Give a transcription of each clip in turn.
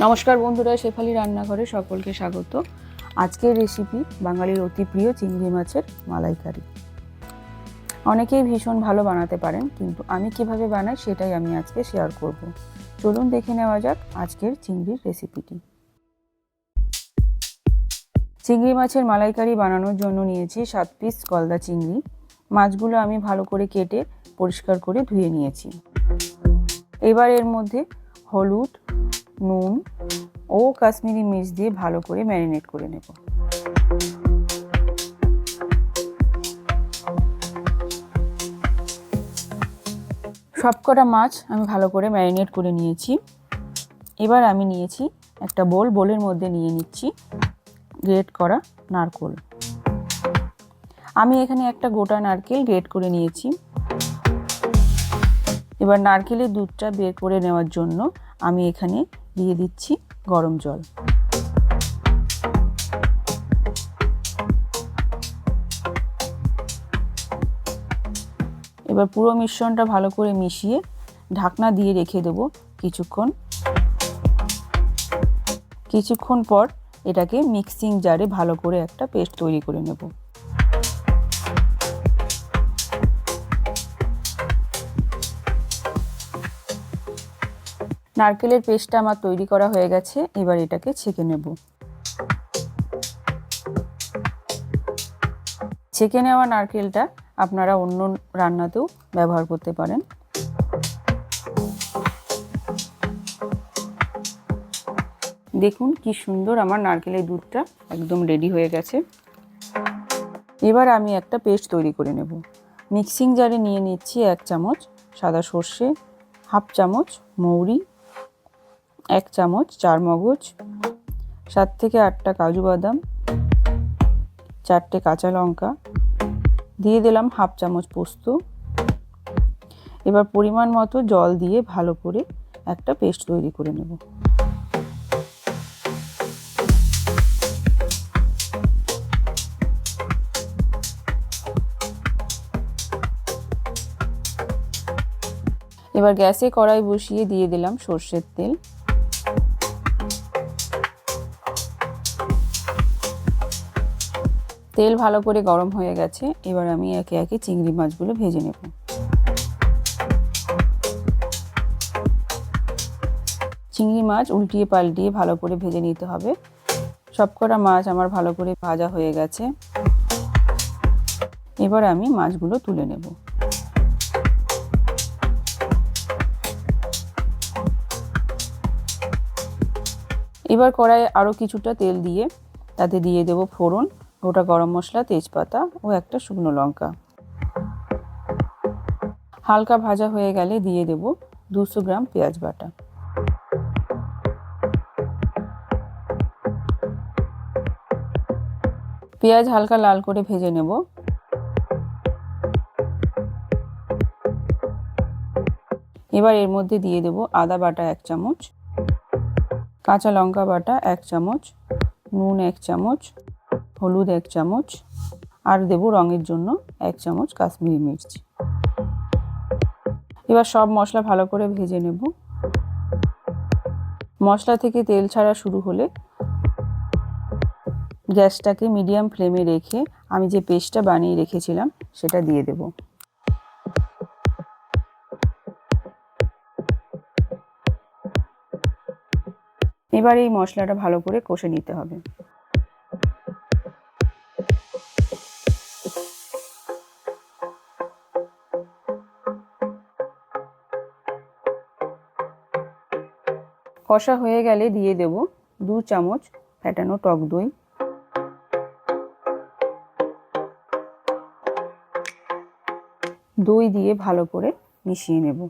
নমস্কার বন্ধুরা, শেফালি রান্নাঘরে সকলকে স্বাগত। আজকের রেসিপি বাঙালির অতি প্রিয় চিংড়ি মাছের মালাইকারি। অনেকেই ভীষণ ভালো বানাতে পারেন, কিন্তু আমি কীভাবে বানাই সেটাই আমি আজকে শেয়ার করব। চলুন দেখে নেওয়া যাক আজকের চিংড়ির রেসিপিটি চিংড়ি মাছের মালাইকারি বানানোর জন্য নিয়েছি সাত পিস গলদা চিংড়ি। মাছগুলো আমি ভালো করে কেটে পরিষ্কার করে ধুয়ে নিয়েছি। এবার এর মধ্যে হলুদ নুন ও কাশ্মীরি মির্চ দিয়ে ভালো করে ম্যারিনেট করে নেব। সবকটা মাছ আমি ভালো করে ম্যারিনেট করে নিয়েছি। এবার আমি নিয়েছি একটা বোল, বোলের মধ্যে নিয়ে নিচ্ছি গ্রেট করা নারকোল। আমি এখানে একটা গোটা নারকেল গ্রেট করে নিয়েছি। এবার নারকেলের দুধটা বের করে নেওয়ার জন্য আমি এখানে দিয়ে দিচ্ছি গরম জল। এবার পুরো মিশ্রণটা ভালো করে মিশিয়ে ঢাকনা দিয়ে রেখে দেব কিছুক্ষণ। কিছুক্ষণ পর এটাকে মিক্সিং জারে ভালো করে একটা পেস্ট তৈরি করে নেব। নারকেলের পেস্টটা আমার তৈরি করা হয়ে গেছে, এবার এটাকে ছেঁকে নেব। ছেঁকে নেওয়া নারকেলটা আপনারা অন্য রান্নাতেও ব্যবহার করতে পারেন। দেখুন কি সুন্দর আমার নারকেলের দুধটা একদম রেডি হয়ে গেছে। এবার আমি একটা পেস্ট তৈরি করে নেব। মিক্সিং জারে নিয়ে নিচ্ছি এক চামচ সাদা সর্ষে, হাফ চামচ মৌরি এক চামচ চার মগজ সাত থেকে আটটা কাজু বাদাম, চারটে কাঁচা লঙ্কা, দিয়ে দিলাম হাফ চামচ পোস্ত। এবার পরিমাণ মতো জল দিয়ে ভালো করে একটা পেস্ট তৈরি করে নেব। এবার গ্যাসে কড়াই বসিয়ে দিয়ে দিলাম সর্ষের তেল। তেল ভালো করে গরম হয়ে গেছে, এবার আমি একে একে চিংড়ি মাছগুলো ভেজে নেব। চিংড়ি মাছ উল্টিয়ে পাল্টিয়ে ভালো করে ভেজে নিতে হবে। সবকটা মাছ আমার ভালো করে ভাজা হয়ে গেছে। এবার আমি মাছগুলো তুলে নেব। এবার কড়াইয়ে আরও কিছুটা তেল দিয়ে তাতে দিয়ে দেব ফোড়ন। গোটা গরম মশলা, তেজপাতা ও একটা শুকনো লঙ্কা। হালকা ভাজা হয়ে গেলে দিয়ে দেব দুশো গ্রাম পেঁয়াজ বাটা। পেঁয়াজ হালকা লাল করে ভেজে নেব। এবার এর মধ্যে দিয়ে দেব আদা বাটা এক চামচ, কাঁচা লঙ্কা বাটা এক চামচ, নুন এক চামচ হলুদ এক চামচ আর দেব রঙের জন্য এক চামচ কাশ্মীরি মির্চ। এবার সব মশলা ভালো করে ভেজে নেব। মশলা থেকে তেল ছাড়া শুরু হলে গ্যাসটাকে মিডিয়াম ফ্লেমে রেখে আমি যে পেস্টটা বানিয়ে রেখেছিলাম সেটা দিয়ে দেব। এবার এই মশলাটা ভালো করে কষে নিতে হবে। কষা হয়ে গেলে দিয়ে দেব দু চামচ ফ্যাটানো টক দই। দই দিয়ে ভালো করে মিশিয়ে নেব।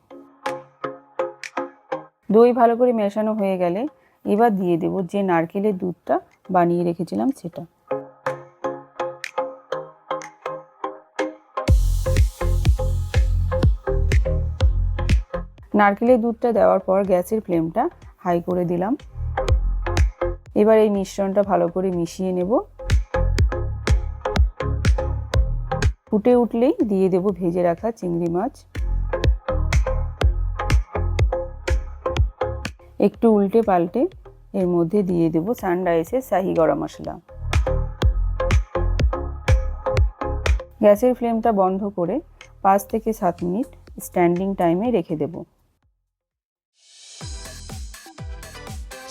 দই ভালো করে মেশানো হয়ে গেলে এবার দিয়ে দেব যে নারকেলের দুধটা বানিয়ে রেখেছিলাম সেটা। নারকেলের দুধটা দেওয়ার পর গ্যাসের ফ্লেমটা হাই করে দিলাম। এবার এই মিশ্রণটা ভালো করে মিশিয়ে নেব। ফুটে উঠলেই দিয়ে দেব ভেজে রাখা চিংড়ি মাছ। একটু উল্টে পাল্টে এর মধ্যে দিয়ে দেবো সানরাইসের শাহি গরম মশলা। গ্যাসের ফ্লেমটা বন্ধ করে পাঁচ থেকে সাত মিনিট স্ট্যান্ডিং টাইমে রেখে দেব।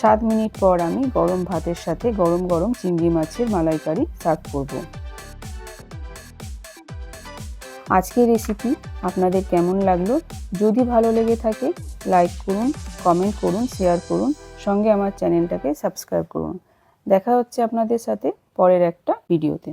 সাত মিনিট পর আমি গরম ভাতের সাথে গরম গরম চিংড়ি মাছের মালাইকারি সার্ভ করব। আজকের রেসিপি আপনাদের কেমন লাগল? যদি ভালো লেগে থাকে, লাইক করুন, কমেন্ট করুন, শেয়ার করুন, সঙ্গে আমার চ্যানেলটাকে সাবস্ক্রাইব করুন। দেখা হচ্ছে আপনাদের সাথে পরের একটা ভিডিওতে।